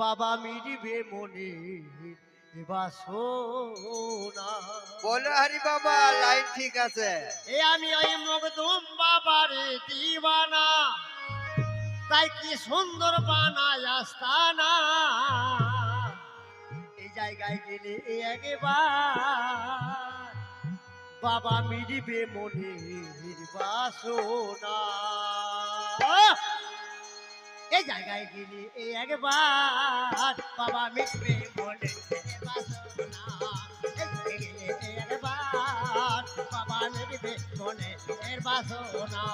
বাবা মিলিবে মনে বলো হরি বাবা লাইন ঠিক আছে। এ আমি ওই মগদুম বাবারে দিবানা তাই কি সুন্দর বানায় আস্তানা। এই জায়গায় গেলে একবার বাবা মিলিবে মনে বাসনা এই জায়গায় গেলে একবার। বাবা মিটবে মনে বাবা মিটবে মনে বাসনা।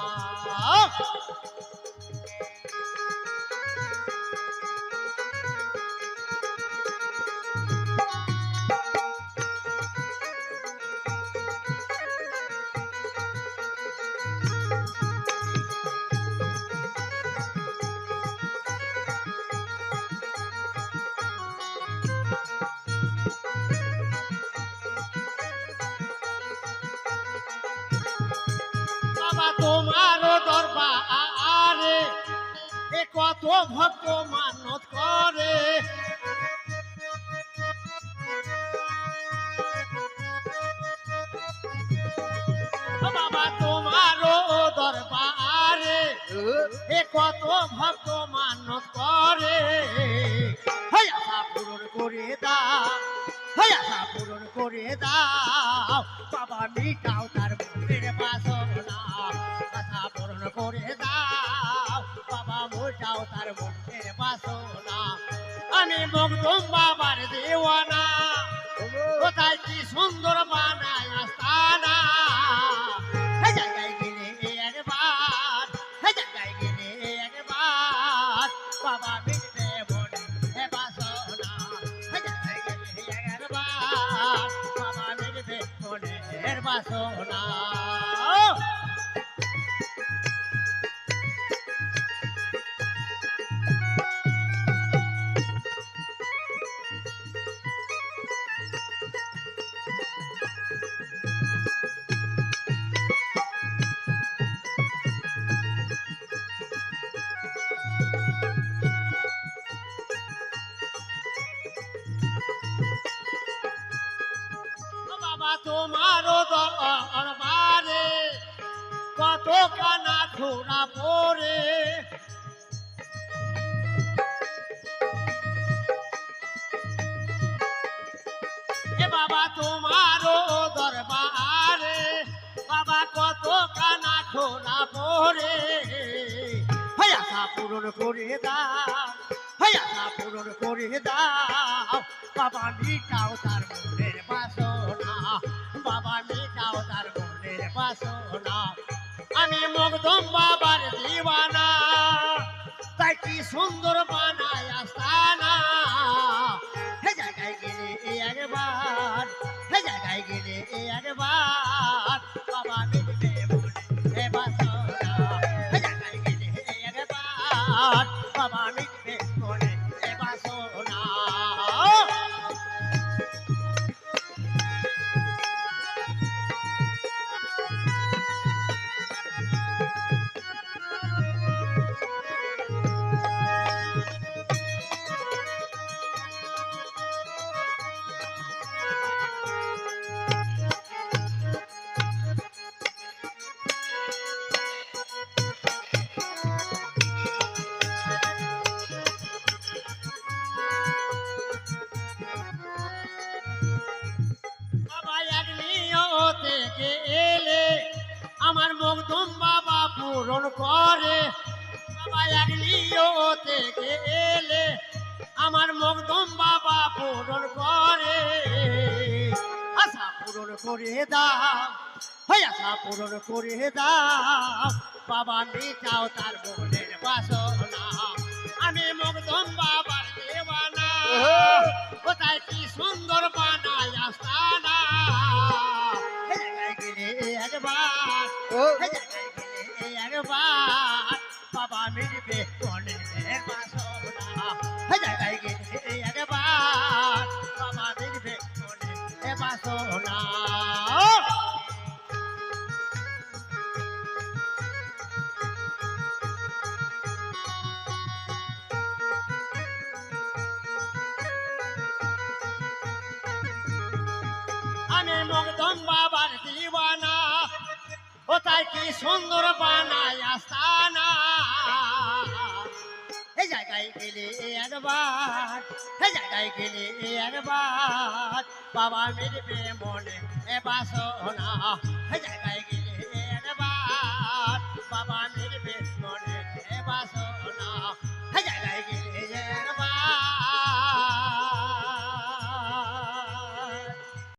কত ভক্ত মানত করে। বাবা তোমারও দরবারে, এ কত ভক্ত মানত করে। হাই পূরণ করে দাও হাই পূরণ করে দাও। বাবা মিটাও তার মনের বাসনা, আশা পূরণ করে দাও। বাবা তার মনের বাসনা আমি মগদম বাবার দেওয়ানা। কোথায় কি সুন্দর বানায় আস্তানা। হে জায়গায় গেলে একবার, হে জায়গায় গেলে একবার, বাবা মিটবে মনে, হে বাসনা হে জায়গায় গেলে একবার, বাবা মিটবে মনে, হে বাসনা তোমারও দরবারে কত কানা খোরা পরে বাবা তোমারও দরবারে বাবা কত কানা খোরা পরে আশা পূরণ করে দাও আশা পূরণ করে দাও। বাবা মিটাও তার বাবা মিটাও তার মনের বাসনা। আমি মগদম বাবার দিওয়ানা। তাই কি সুন্দর বানায় আস্তানা। হে জায়গায় গেলে এ একবার, হে জায়গায় গেলে এ একবার। বাবা মিটবে মনে বাসনা। হে জায়গায় গেলে একবার, বাবা মিটবে পূরণ করে। বাবা এক নিয় থেকে এলে আমার মগদম বাবা পূরণ করে। আশা পূরণ করে দাও, হয় আশা পূরণ করে দাও। বাবা মিটাও তার মনের বাসনা। আমি মগদম বাবার দেওয়ানা। মিলবে মনের বাসনা জায়গায় গেছে একবার। বাবা মিলবে মনের বাসনা আমি মগদম বাবার দিওয়ানা। তাই কি সুন্দর বানায় আস্তানা? এই জায়গায় গেলে একবার এই জায়গায় গেলে একবার, বাবা মিলবে মনে বাসনা। এই জায়গায় গেলে